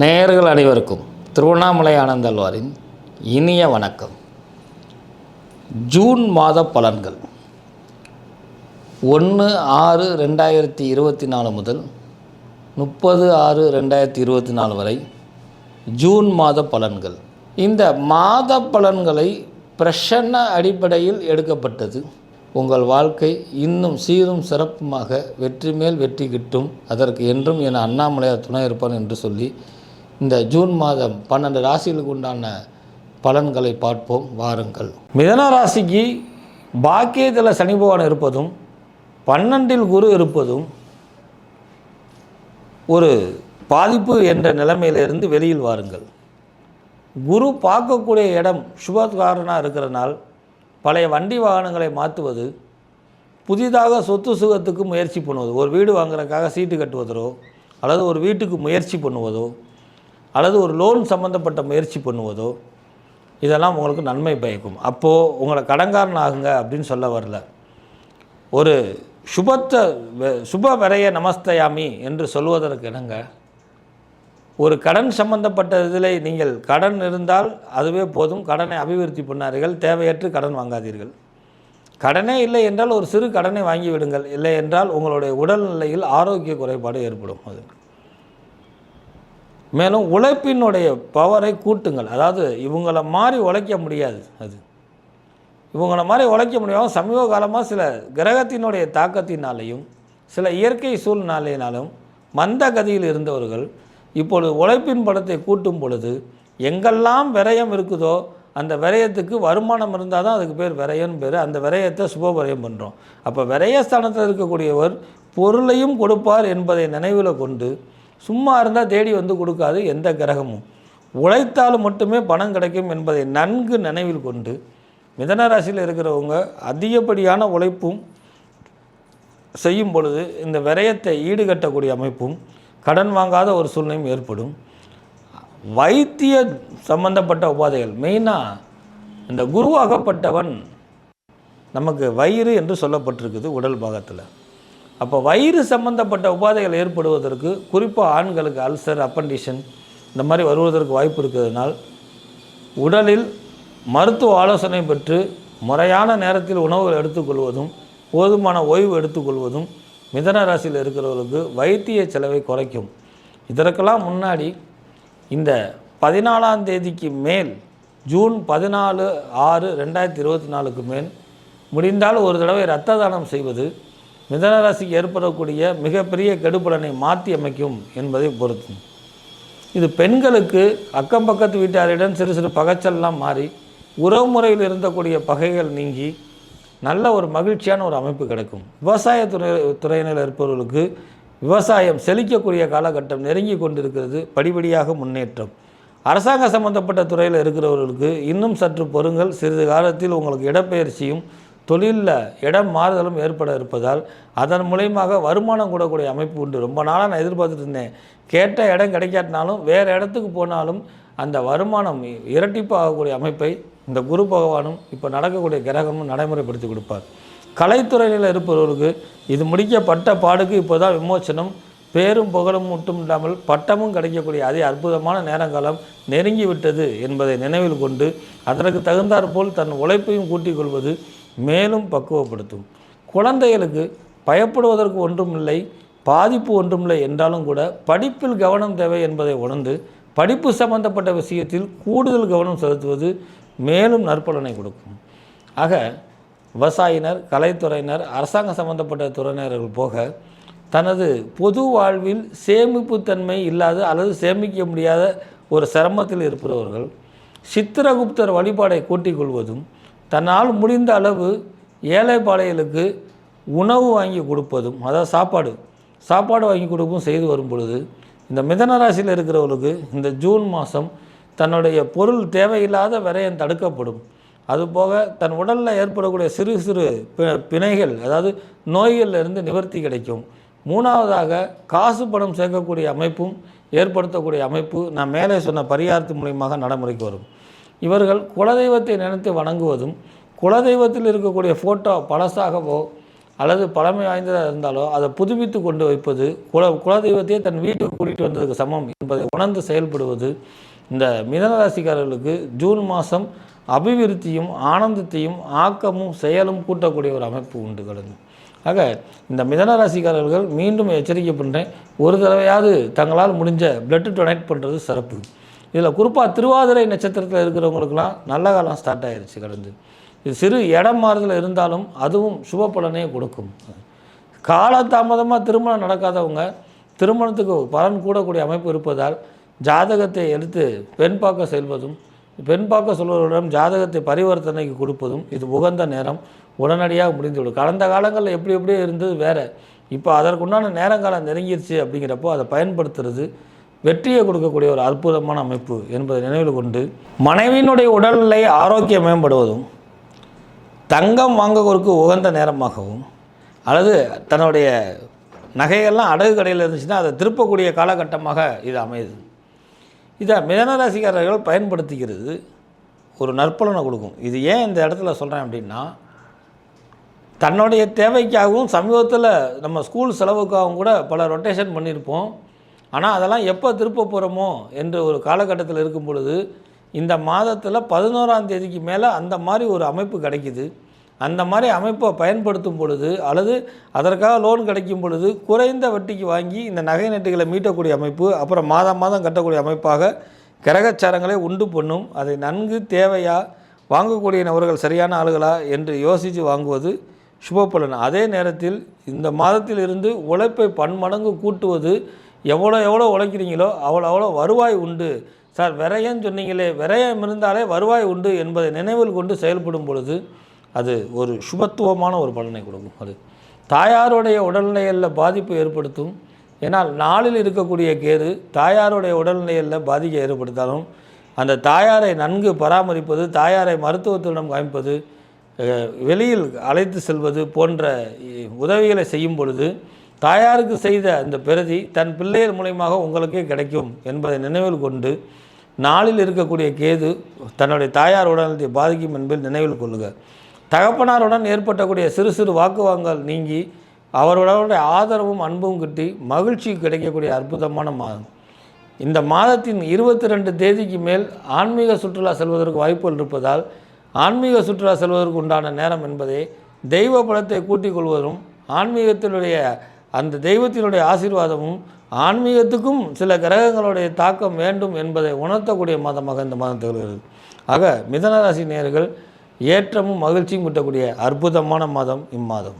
நேர்கள் அனைவருக்கும் திருவண்ணாமலை ஆனந்தல்வாரின் இனிய வணக்கம். ஜூன் மாத பலன்கள். ஒன்று ஆறு ரெண்டாயிரத்தி இருபத்தி நாலு முதல் முப்பது ஆறு ரெண்டாயிரத்தி இருபத்தி நாலு வரை ஜூன் மாத பலன்கள். இந்த மாத பலன்களை பிரசன்ன அடிப்படையில் எடுக்கப்பட்டது. உங்கள் வாழ்க்கை இன்னும் சீரும் சிறப்புமாக வெற்றி மேல் வெற்றி கிட்டும். அதற்கு என்றும் என அண்ணாமலையார் துணை இருப்பான் என்று சொல்லி இந்த ஜூன் மாதம் பன்னெண்டு ராசிகளுக்கு உண்டான பலன்களை பார்ப்போம். வாருங்கள். மிதன ராசிக்கு பாக்கியத்தில் சனி பகவான் இருப்பதும் பன்னெண்டில் குரு இருப்பதும் ஒரு பாதிப்பு என்ற நிலைமையிலிருந்து வெளியில் வாருங்கள். குரு பார்க்கக்கூடிய இடம் சுபகாரனாக இருக்கிறனால் பழைய வண்டி வாகனங்களை மாற்றுவது புதிதாக சொத்து சுகத்துக்கு முயற்சி பண்ணுவது ஒரு வீடு வாங்குறதுக்காக சீட்டு கட்டுவதோ அல்லது ஒரு வீட்டுக்கு முயற்சி பண்ணுவதோ அல்லது ஒரு லோன் சம்மந்தப்பட்ட முயற்சி பண்ணுவதோ இதெல்லாம் உங்களுக்கு நன்மை பயக்கும். அப்போது உங்களை கடன்காரன் ஆகுங்க அப்படின்னு சொல்ல வரல. ஒரு சுபத்த சுப விரைய நமஸ்தயாமி என்று சொல்வதற்கு இணங்க ஒரு கடன் சம்பந்தப்பட்ட இதில் நீங்கள் கடன் இருந்தால் அதுவே போதும். கடனை அபிவிருத்தி பண்ணார்கள் தேவையற்று கடன் வாங்காதீர்கள். கடனே இல்லை என்றால் ஒரு சிறு கடனை வாங்கி விடுங்கள். இல்லை என்றால் உங்களுடைய உடல்நிலையில் ஆரோக்கிய குறைபாடு ஏற்படும். அது மேலும் உழைப்பினுடைய பவரை கூட்டுங்கள். அதாவது இவங்கள மாதிரி உழைக்க முடியாது அது. இவங்கள மாதிரி உழைக்க முடியாமல் சமீப காலமாக சில கிரகத்தினுடைய தாக்கத்தினாலேயும் சில இயற்கை சூழ்நிலையினாலும் மந்த கதியில் இருந்தவர்கள் இப்பொழுது உழைப்பின் படத்தை கூட்டும் பொழுது எங்கெல்லாம் விரயம் இருக்குதோ அந்த விரயத்துக்கு வருமானம் இருந்தால் தான் அதுக்கு பேர் விரயம்னு பேர். அந்த விரயத்தை சுப விரயம் பண்ணுறோம் அப்போ விரயஸ்தானத்தில் இருக்கக்கூடியவர் பொருளையும் கொடுப்பார் என்பதை நினைவில் கொண்டு சும்மா இருந்தால் தேடி வந்து கொடுக்காது எந்த கிரகமும். உழைத்தால் மட்டுமே பணம் கிடைக்கும் என்பதை நன்கு நினைவில் கொண்டு மிதன ராசியில் இருக்கிறவங்க அதிகப்படியான உழைப்பும் செய்யும் பொழுது இந்த விரயத்தை ஈடுகட்டக்கூடிய அமைப்பும் கடன் வாங்காத ஒரு சூழ்நிலையும் ஏற்படும். வைத்திய சம்பந்தப்பட்ட உபாதைகள் மெயினாக இந்த குருவாகப்பட்டவன் நமக்கு வயிறு என்று சொல்லப்பட்டிருக்குது உடல் பாகத்தில். அப்போ வயிறு சம்பந்தப்பட்ட உபாதைகள் ஏற்படுவதற்கு குறிப்பாக ஆண்களுக்கு அல்சர் அப்பண்டிஷன் இந்த மாதிரி வருவதற்கு வாய்ப்பு இருக்கிறதுனால் உடலில் மருத்துவ ஆலோசனை பெற்று முறையான நேரத்தில் உணவுகள் எடுத்துக்கொள்வதும் போதுமான ஓய்வு எடுத்துக்கொள்வதும் மிதன ராசியில் இருக்கிறவர்களுக்கு வைத்திய செலவை குறைக்கும். இதற்கெல்லாம் முன்னாடி இந்த பதினாலாம் தேதிக்கு மேல் ஜூன் பதினாலு ஆறு ரெண்டாயிரத்தி இருபத்தி நாலுக்கு மேல் முடிந்தால் ஒரு தடவை இரத்த தானம் செய்வது மிதனராசிக்கு ஏற்படக்கூடிய மிகப்பெரிய கெடுபலனை மாற்றி அமைக்கும் என்பதை பொறுத்தும். இது பெண்களுக்கு அக்கம் பக்கத்து வீட்டாரிடம் சிறு சிறு பகைச்சல்லாம் மாறி உறவு முறையில் இருந்தக்கூடிய பகைகள் நீங்கி நல்ல ஒரு மகிழ்ச்சியான ஒரு அமைப்பு கிடைக்கும். விவசாய துறை துறையினர் இருப்பவர்களுக்கு விவசாயம் செழிக்கக்கூடிய காலகட்டம் நெருங்கி கொண்டிருக்கிறது. படிப்படியாக முன்னேற்றம். அரசாங்க சம்பந்தப்பட்ட துறையில் இருக்கிறவர்களுக்கு இன்னும் சற்று பொறுங்கள். சிறிது காலத்தில் உங்களுக்கு இடப்பெயர்ச்சியும் தொழிலில் இடம் மாறுதலும் ஏற்பட இருப்பதால் அதன் மூலயமாக வருமானம் கூடக்கூடிய அமைப்பு உண்டு. ரொம்ப நாளாக நான் எதிர்பார்த்துட்டு இருந்தேன். கேட்ட இடம் கிடைக்காட்டினாலும் வேறு இடத்துக்கு போனாலும் அந்த வருமானம் இரட்டிப்பாகக்கூடிய அமைப்பை இந்த குரு பகவானும் இப்போ நடக்கக்கூடிய கிரகமும் நடைமுறைப்படுத்தி கொடுப்பார். கலைத்துறையில் இருப்பவர்களுக்கு இது முடிக்கப்பட்ட பாடுக்கு இப்போ தான் விமோச்சனம் பேரும் புகழும் மட்டும் இல்லாமல் பட்டமும் கிடைக்கக்கூடிய அதே அற்புதமான நேரங்காலம் நெருங்கி விட்டது என்பதை நினைவில் கொண்டு அதற்கு தகுந்தாற்போல் தன் உழைப்பையும் கூட்டிக் கொள்வது மேலும் பக்குவப்படுத்தும். குழந்தைகளுக்கு பயப்படுவதற்கு ஒன்றுமில்லை பாதிப்பு ஒன்றுமில்லை என்றாலும் கூட படிப்பில் கவனம் தேவை என்பதை உணர்ந்து படிப்பு சம்பந்தப்பட்ட விஷயத்தில் கூடுதல் கவனம் செலுத்துவது மேலும் நற்பலனை கொடுக்கும். ஆக விவசாயினர் கலைத்துறையினர் அரசாங்க சம்பந்தப்பட்ட துறையினர்கள் போக தனது பொது வாழ்வில் சேமிப்புத்தன்மை இல்லாத அல்லது சேமிக்க முடியாத ஒரு சிரமத்தில் இருப்பவர்கள் சித்திரகுப்தர் வழிபாடை கூட்டிக் கொள்வதும் தன்னால் முடிந்த அளவு ஏழைப்பாளையலுக்கு உணவு வாங்கி கொடுப்பதும் அதாவது சாப்பாடு சாப்பாடு வாங்கி கொடுப்பும் செய்து வரும் பொழுது இந்த மிதன ராசியில் இருக்கிறவர்களுக்கு இந்த ஜூன் மாதம் தன்னுடைய பொருள் தேவையில்லாத விரயம் தடுக்கப்படும். அதுபோக தன் உடலில் ஏற்படக்கூடிய சிறு சிறு பி- பிணைகள் அதாவது நோய்கள்ல இருந்து நிவர்த்தி கிடைக்கும். மூணாவதாக காசு பணம் சேர்க்கக்கூடிய அமைப்பும் ஏற்படுத்தக்கூடிய அமைப்பு நான் மேலே சொன்ன பரிகாரத்து மூலியமாக நடைமுறைக்கு வரும். இவர்கள் குலதெய்வத்தை நினைத்து வணங்குவதும் குலதெய்வத்தில் இருக்கக்கூடிய ஃபோட்டோ பழசாகவோ அல்லது பழமை வாய்ந்ததாக இருந்தாலோ அதை புதுப்பித்து கொண்டு வைப்பது குல குலதெய்வத்தையே தன் வீட்டுக்கு கூட்டிகிட்டு வந்ததுக்கு சமம் என்பதை உணர்ந்து செயல்படுவது இந்த மிதனராசிக்காரர்களுக்கு ஜூன் மாதம் அபிவிருத்தியும் ஆனந்தத்தையும் ஆக்கமும் செயலும் கூட்டக்கூடிய ஒரு அமைப்பு உண்டு கலந்து ஆக இந்த மிதனராசிக்காரர்கள் மீண்டும் எச்சரிக்கை பண்ணுறேன் ஒரு தடவையாவது தங்களால் முடிஞ்ச பிளட்டு டொனேட் பண்ணுறது சிறப்பு. இதில் குறிப்பாக திருவாதிரை நட்சத்திரத்தில் இருக்கிறவங்களுக்கெல்லாம் நல்ல காலம் ஸ்டார்ட் ஆகிருச்சு கடந்து. இது சிறு இடம் மாறுதல் இருந்தாலும் அதுவும் சுப பலனே கொடுக்கும். காலதாமதமாக திருமணம் நடக்காதவங்க திருமணத்துக்கு பலன் கூடக்கூடிய அமைப்பு இருப்பதால் ஜாதகத்தை எடுத்து பெண் பார்க்க செல்வதும் பெண் பார்க்க சொல்வர்களிடம் ஜாதகத்தை பரிவர்த்தனைக்கு கொடுப்பதும் இது உகந்த நேரம் உடனடியாக முடிந்துவிடும். கடந்த காலங்களில் எப்படி எப்படியோ இருந்தது வேறு. இப்போ அதற்குண்டான நேரங்காலம் நெருங்கிருச்சு அப்படிங்கிறப்போ அதை பயன்படுத்துறது வெற்றியை கொடுக்கக்கூடிய ஒரு அற்புதமான அமைப்பு என்பதை நினைவில் கொண்டு மனைவியினுடைய உடல்நிலை ஆரோக்கியம் மேம்படுவதும் தங்கம் வாங்குவதற்கு உகந்த நேரமாகவும் அல்லது தன்னுடைய நகையெல்லாம் அடகு கடையில் இருந்துச்சுன்னா அதை திருப்பக்கூடிய காலகட்டமாக இது அமையுது. இதை மிதனராசிக்காரர்கள் பயன்படுத்திக்கிறது ஒரு நற்பலனை கொடுக்கும். இது ஏன் இந்த இடத்துல சொல்கிறேன் அப்படின்னா தன்னுடைய தேவைக்காகவும் சமீபத்தில் நம்ம ஸ்கூல் செலவுக்காகவும் கூட பல ரொட்டேஷன் பண்ணியிருப்போம். ஆனால் அதெல்லாம் எப்போ திருப்ப போகிறோமோ என்று ஒரு காலகட்டத்தில் இருக்கும் பொழுது இந்த மாதத்தில் பதினோராம் தேதிக்கு மேலே அந்த மாதிரி ஒரு அமைப்பு கிடைக்குது. அந்த மாதிரி அமைப்பை பயன்படுத்தும் பொழுது அல்லது அதற்காக லோன் கிடைக்கும் பொழுது குறைந்த வட்டிக்கு வாங்கி இந்த நகை நட்டுகளை மீட்டக்கூடிய அமைப்பு அப்புறம் மாதம் மாதம் கட்டக்கூடிய அமைப்பாக கிரகச்சாரங்களை உண்டு பண்ணும். அதை நன்கு தேவையா வாங்கக்கூடிய நபர்கள் சரியான ஆளுகளா என்று யோசித்து வாங்குவது சுபப்பலன் அதே நேரத்தில் இந்த மாதத்தில் இருந்து உழைப்பை பன்மடங்கு கூட்டுவது எவ்வளோ எவ்வளோ உழைக்கிறீங்களோ அவ்வளோ அவ்வளோ வருவாய் உண்டு. சார் விரயம்னு சொன்னீங்களே விரயம் இருந்தாலே வருவாய் உண்டு என்பதை நினைவில் கொண்டு செயல்படும் பொழுது அது ஒரு சுபத்துவமான ஒரு பலனை கொடுக்கும் அது. தாயாருடைய உடல்நிலையில் பாதிப்பு ஏற்படுத்தும். ஏன்னால் நாளில் இருக்கக்கூடிய கேது தாயாருடைய உடல்நிலையில் பாதிக்க ஏற்படுத்தாலும் அந்த தாயாரை நன்கு பராமரிப்பது தாயாரை மருத்துவத்திடம் காமிப்பது வெளியில் அழைத்து செல்வது போன்ற உதவிகளை செய்யும் பொழுது தாயாருக்கு செய்த அந்த பிரதி தன் பிள்ளையர் மூலியமாக உங்களுக்கே கிடைக்கும் என்பதை நினைவில் கொண்டு நாளில் இருக்கக்கூடிய கேது தன்னுடைய தாயார் உடல்நலத்தை பாதிக்கும் என்பதில் நினைவில் கொள்ளுக தகப்பனாருடன் ஏற்பட்டக்கூடிய சிறு சிறு வாக்குவாங்கல் நீங்கி அவருடைய ஆதரவும் அன்பும் கிட்டி மகிழ்ச்சி கிடைக்கக்கூடிய அற்புதமான மாதம். இந்த மாதத்தின் இருபத்தி ரெண்டு தேதிக்கு மேல் ஆன்மீக சுற்றுலா செல்வதற்கு வாய்ப்புகள் இருப்பதால் ஆன்மீக சுற்றுலா செல்வதற்கு உண்டான நேரம் என்பதே தெய்வ பலத்தை கூட்டிக் கொள்வதும் ஆன்மீகத்தினுடைய அந்த தெய்வத்தினுடைய ஆசீர்வாதமும் ஆன்மீகத்துக்கும் சில கிரகங்களுடைய தாக்கம் வேண்டும் என்பதை உணர்த்தக்கூடிய மாதமாக இந்த மாதம் திகழ்கிறது. ஆக மிதனராசி நேயர்கள் ஏற்றமும் மகிழ்ச்சியும் கூட்டக்கூடிய அற்புதமான மாதம் இம்மாதம்.